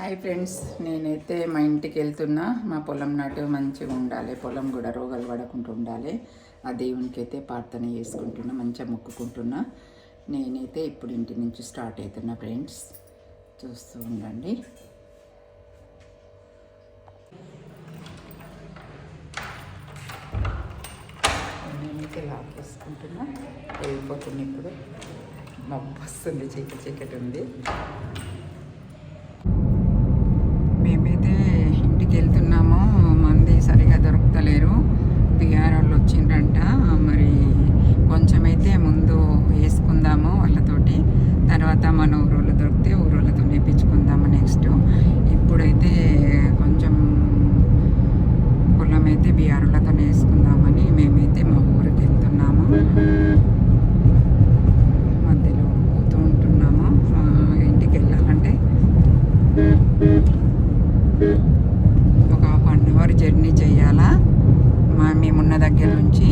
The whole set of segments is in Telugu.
హాయ్ ఫ్రెండ్స్ నేనైతే మా ఇంటికి వెళ్తున్నా. మా పొలం నాటు మంచిగా ఉండాలి. పొలం కూడా రోగాలు పడకుండా ఉండాలి. ఆ దేవునికి అయితే ప్రార్థన చేసుకుంటున్నా మంచిగా మొక్కుకుంటున్నా. నేనైతే ఇప్పుడు ఇంటి నుంచి స్టార్ట్ అవుతున్నా ఫ్రెండ్స్. చూస్తూ ఉండండి. నేనైతే లాక్ వేసుకుంటున్నా వెళ్ళిపోతున్నా ఇప్పుడు. మబ్బు వస్తుంది చీకటి చీకటి ఉంది మేమైతే ఇంటికి వెళ్తున్నాము మంది సరిగా దొరుకుతలేరు పిఆర్ వాళ్ళు వచ్చిండ్రంట మరి కొంచెమైతే ముందు వేసుకుందాము వాళ్ళతోటి తర్వాత మన ఊరోళ్ళు దొరికితే ఊరోళ్ళతో నేర్పించుకుందాము నెక్స్ట్ ఇప్పుడైతే కొంచెం పొలం అయితే బీఆర్లతో వేసుకుందామని మేమైతే మా ఊరికి వెళ్తున్నాము. మధ్యలో పోతూ ఉంటున్నాము. మా ఇంటికి వెళ్ళాలంటే ఒక హాఫ్ అవర్ జర్నీ చేయాలా? మా మేమున్న దగ్గర నుంచి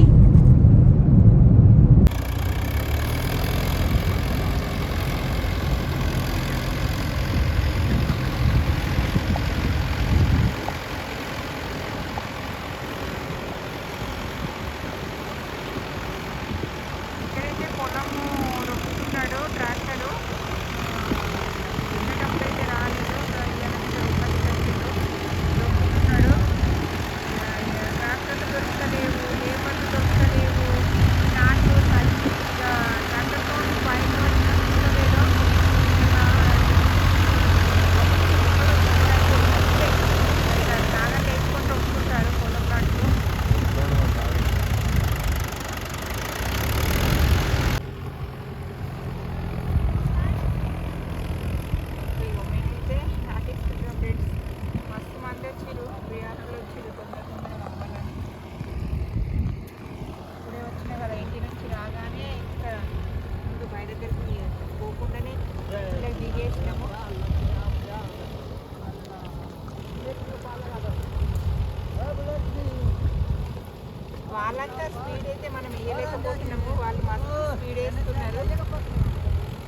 వాళ్ళంతా స్పీడ్ అయితే మనం వేయలేకపోతున్నాము వాళ్ళు మస్తు స్పీడ్ వేస్తున్నారు.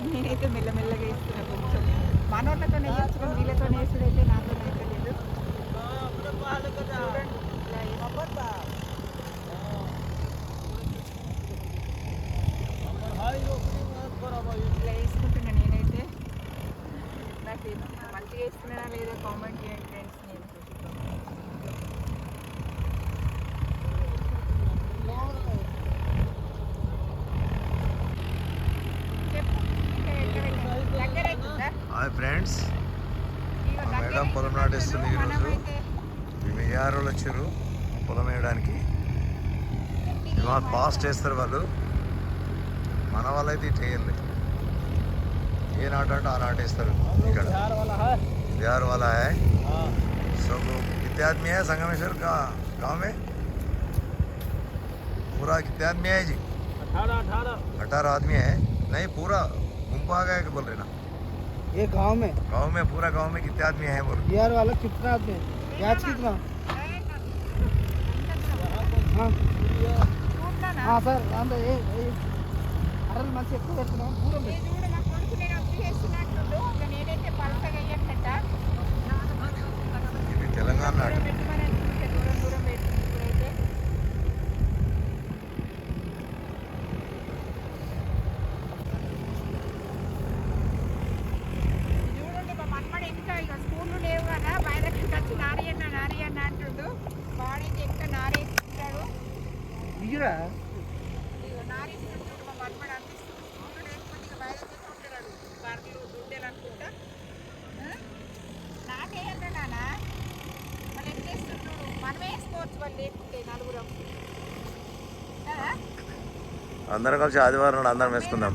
నేనైతే మెల్లమెల్లగా వేస్తున్నా కొంచెం మనోళ్ళతో వేయచ్చు వీళ్ళతో వేసుడైతే అయితే నాతో చూడండి ఇట్లా వేసుకుంటున్నా నేనైతే. నాకు మంచిగా వేస్తున్నానా లేదా కామెంట్ చేయండి ఫ్రెండ్స్ నేను చెప్పు ఇంకా ఎక్కడ వెళ్ళాలి? దగ్గర అవుతుందా హాయ్ ఫ్రెండ్స్ ఇగో మా దగ్గర మేడం పొలం అవుతుందా? నాటేస్తుంది ఈరోజు. మనమైతే ఈ మెయ్యారు వాళ్ళు వచ్చారు పొలం వేయడానికి ఇవాళ ఫాస్ట్ వేస్తారు వాళ్ళు మన వాళ్ళైతే ఇటు వేయాలి ఏ నాట అంటే ఆ నాట వేస్తారు ఇక్కడ बिहार वाला है सब कितने आदमी है संगमेश्वर का गांव में पूरा कितने आदमी है जी अठारह अठारह अठारह आदमी है नहीं पूरा गुम्पा आ गया कि बोल रहे ना ये गाँव में। गाँव में पूरा गाँव में कितने आदमी है बोलो? बिहार वाला कितना आदमी है? प्याज कितना? हाँ।, हाँ सर अंदर अरे मन से पूरा కదా? అందరం కలిసి ఆదివారం అందరం వేసుకుందాం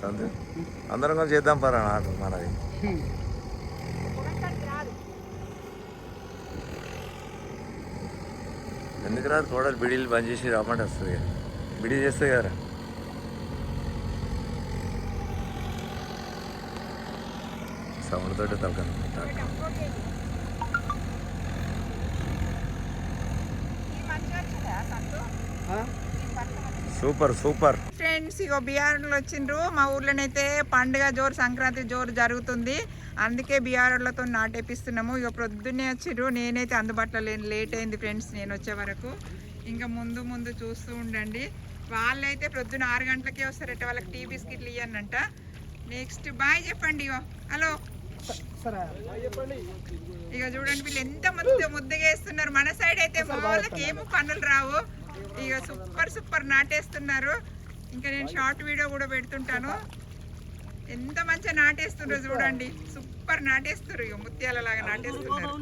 సంతు అందరం కలిసి చేద్దాం పరా నాకు మనది పొగంటానికి రాదు ఎందుకు రాదు కోడలు బిడీలు బంద్ చేసి రమ్మంటే వస్తుంది కదా. బిడీ చేస్తే కదా సౌండ్ తోటి తలకను సూపర్ సూపర్. ఫ్రెండ్స్ ఇగో బీఆర్లో వచ్చిండ్రు. మా ఊర్లోనైతే పండుగ జోరు సంక్రాంతి జోరు జరుగుతుంది. అందుకే బీఆర్లతో నాటేపిస్తున్నాము. ఇక ప్రొద్దున్నే వచ్చిండ్రు నేనైతే అందుబాటులో లేని. లేట్ అయింది ఫ్రెండ్స్ నేను వచ్చే వరకు. ఇంకా ముందు ముందు చూస్తూ ఉండండి. వాళ్ళైతే ప్రొద్దున ఆరు గంటలకే వస్తారట వాళ్ళకి టీ బిస్కెట్లు ఇవ్వనంట నెక్స్ట్ బాయ్ చెప్పండి ఇగో. హలో. సరే ఇక చూడండి వీళ్ళు ఎంత ముద్ద ముద్దగా వేస్తున్నారు. మన సైడ్ అయితే మా వాళ్ళకి ఏమో పనులు రావు. ఇక సూపర్ సూపర్ నాటేస్తున్నారు. ఇంకా నేను షార్ట్ వీడియో కూడా పెడుతుంటాను. ఎంత మంచిగా నాటేస్తున్నారు చూడండి. సూపర్ నాటేస్తున్నారు ముత్యాల లాగా నాటేస్తున్నారు